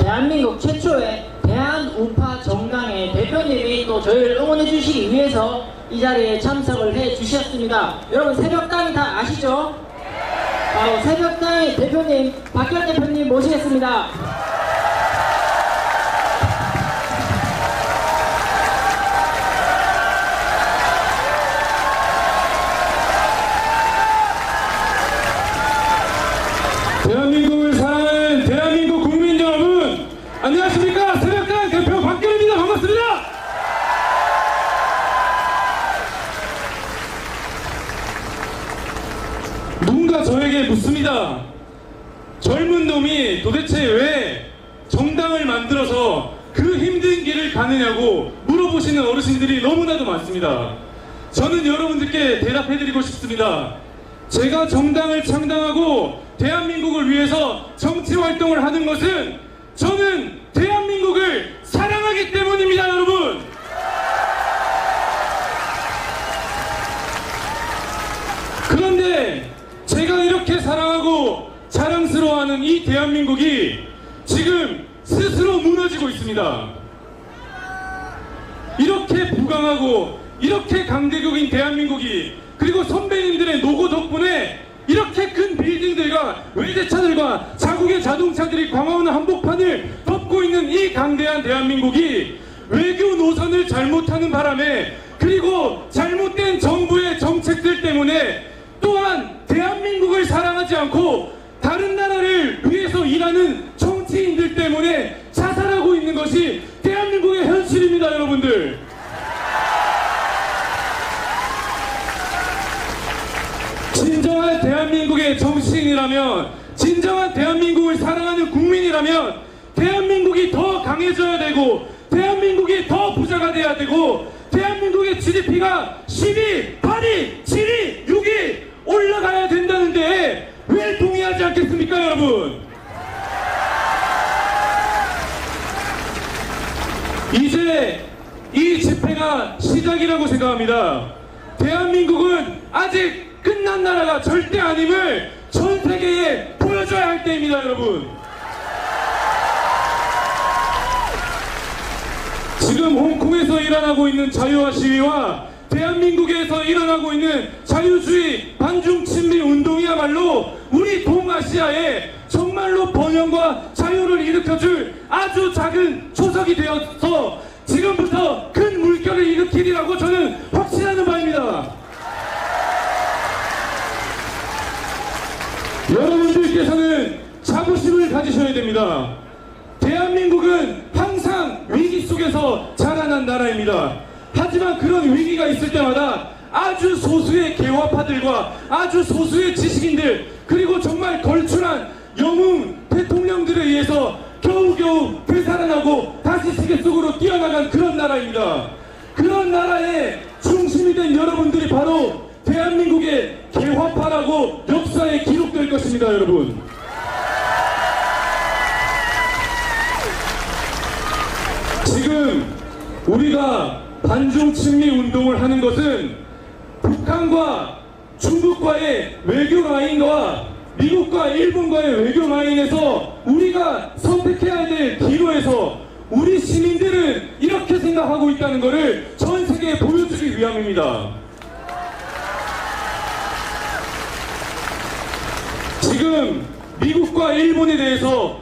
대한민국 최초의 대한우파 정당의 대표님이 또 저희를 응원해 주시기 위해서 이 자리에 참석을 해 주셨습니다. 여러분 새벽당 다 아시죠? 바로 새벽당의 대표님 박현 대표님 모시겠습니다. 젊은 놈이 도대체 왜 정당을 만들어서 그 힘든 길을 가느냐고 물어보시는 어르신들이 너무나도 많습니다 저는 여러분들께 대답해드리고 싶습니다 제가 정당을 창당하고 대한민국을 위해서 정치 활동을 하는 것은 저는 대한민국을 사랑하기 때문입니다, 여러분. 그런데 제가 이렇게 사랑하고 자랑스러워하는 이 대한민국이 지금 스스로 무너지고 있습니다. 이렇게 부강하고 이렇게 강대국인 대한민국이 그리고 선배님들의 노고 덕분에 이렇게 큰 빌딩들과 외제차들과 자국의 자동차들이 광화문 한복판을 덮고 있는 이 강대한 대한민국이 외교 노선을 잘못하는 바람에 그리고 잘못된 정부의 정책들 때문에 또한 대한민국을 사랑하지 않고 다른 나라를 일하는 정치인들 때문에 자살하고 있는 것이 대한민국의 현실입니다, 여러분들. 진정한 대한민국의 정치인이라면, 진정한 대한민국을 사랑하는 국민이라면, 대한민국이 더 강해져야 되고, 대한민국이 더 부자가 돼야 되고, 대한민국의 GDP가 12, 8위, 7위, 6위 올라가야 된다는데, 왜 동의하지 않겠습니까, 여러분? 이제 이 집회가 시작이라고 생각합니다. 대한민국은 아직 끝난 나라가 절대 아님을 전 세계에 보여줘야 할 때입니다, 여러분. 지금 홍콩에서 일어나고 있는 자유화 시위와 대한민국에서 일어나고 있는 자유주의 반중 친미 운동이야말로 우리 동아시아에 정말로 번영과 자유를 일으켜줄 아주 작은 초석이 되어서 지금부터 큰 물결을 일으키리라고 저는 확신하는 바입니다. 여러분들께서는 자부심을 가지셔야 됩니다. 대한민국은 항상 위기 속에서 자라난 나라입니다. 하지만 그런 위기가 있을 때마다 아주 소수의 개화파들과 아주 소수의 지식인들 그리고 정말 걸출한 영웅 대통령들에 의해서 겨우겨우 되살아나고 다시 시계 속으로 뛰어나간 그런 나라입니다. 그런 나라의 중심이 된 여러분들이 바로 대한민국의 개화파라고 역사에 기록될 것입니다, 여러분. 지금 우리가 반중 친미 운동을 하는 것은 북한과 중국과의 외교 라인과 미국과 일본과의 외교 라인에서 우리가 선택해야 될 기로에서 우리 시민들은 이렇게 생각하고 있다는 것을 전 세계에 보여주기 위함입니다. 지금 미국과 일본에 대해서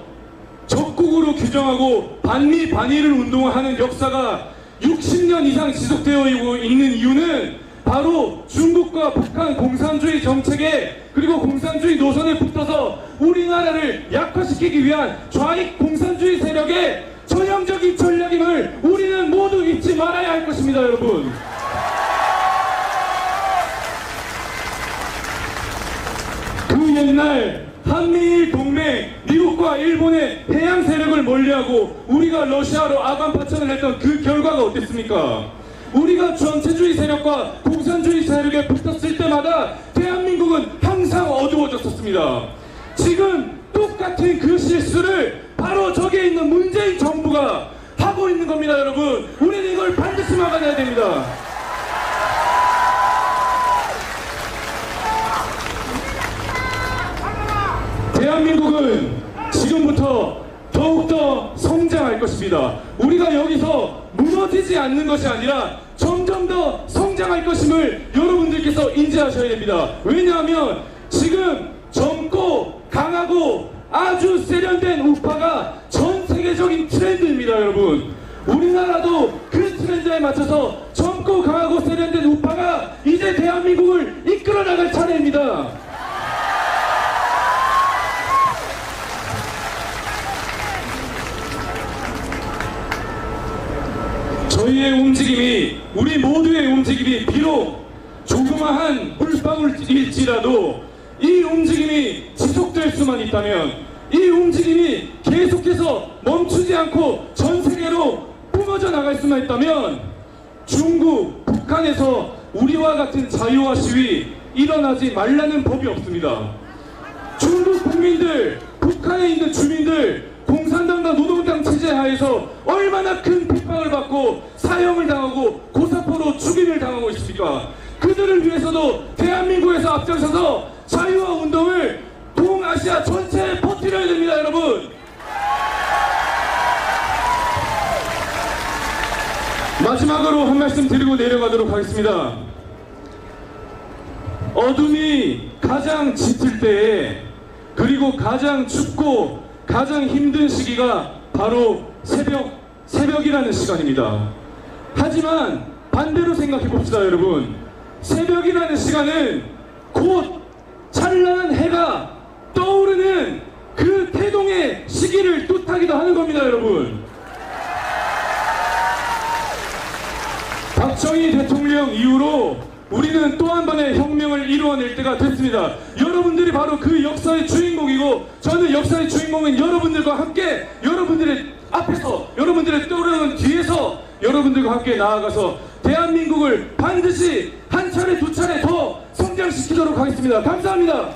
적국으로 규정하고 반미 반일을 운동을 하는 역사가 60년 이상 지속되어 있는 이유는 바로 중국과 북한 공산주의 정책에 그리고 공산주의 노선에 붙어서 우리나라를 약화시키기 위한 좌익 공산주의 세력의 전형적인 전략임을 우리는 모두 잊지 말아야 할 것입니다, 여러분. 그 옛날 한미일 동맹 미국과 일본의 해양 세력을 멀리하고 우리가 러시아로 아간 파천을 했던 그 결과가 어땠습니까? 우리가 전체주의 세력과 공산주의 세력에 붙었을 때마다 대한민국은 항상 어두워졌었습니다. 지금 똑같은 그 실수를 바로 저기에 있는 문재인 정부가 하고 있는 겁니다, 여러분. 우리는 이걸 반드시 막아내야 됩니다. 대한민국은 지금부터 더욱더 더 성장할 것입니다. 우리가 여기서 무너지지 않는 것이 아니라 점점 더 성장할 것임을 여러분들께서 인지하셔야 됩니다. 왜냐하면 지금 젊고 강하고 아주 세련된 우파가 전 세계적인 트렌드입니다, 여러분. 우리나라도 그 트렌드에 맞춰서 젊고 강하고 세련된 우파가 이제 대한민국을 이끌어 나갈 차례입니다. 저희의 움직임이 우리 모두의 움직임이 비록 조그마한 물방울일지라도 이 움직임이 지속될 수만 있다면 이 움직임이 계속해서 멈추지 않고 전 세계로 뿜어져 나갈 수만 있다면 중국, 북한에서 우리와 같은 자유화 시위 일어나지 말라는 법이 없습니다. 중국 국민들, 북한에 있는 주민들, 공산당과 노동당 하에서 얼마나 큰 핍박을 받고 사형을 당하고 고사포로 죽임을 당하고 있습니까? 그들을 위해서도 대한민국에서 앞장서서 자유화 운동을 동아시아 전체에 퍼뜨려야 됩니다, 여러분! 마지막으로 한 말씀 드리고 내려가도록 하겠습니다. 어둠이 가장 짙을 때에 그리고 가장 춥고 가장 힘든 시기가 바로 새벽, 새벽이라는 시간입니다. 하지만 반대로 생각해 봅시다, 여러분. 새벽이라는 시간은 곧 찬란한 해가 떠오르는 그 태동의 시기를 뜻하기도 하는 겁니다, 여러분. 박정희 대통령 이후로 우리는 또 한 번의 혁명을 이루어낼 때가 됐습니다. 여러분들이 바로 그 역사의 주인공이고 저는 역사의 주인공인 여러분들과 함께 여러분들의 앞에서 여러분들의 떠오르는 뒤에서 여러분들과 함께 나아가서 대한민국을 반드시 한 차례 두 차례 더 성장시키도록 하겠습니다. 감사합니다.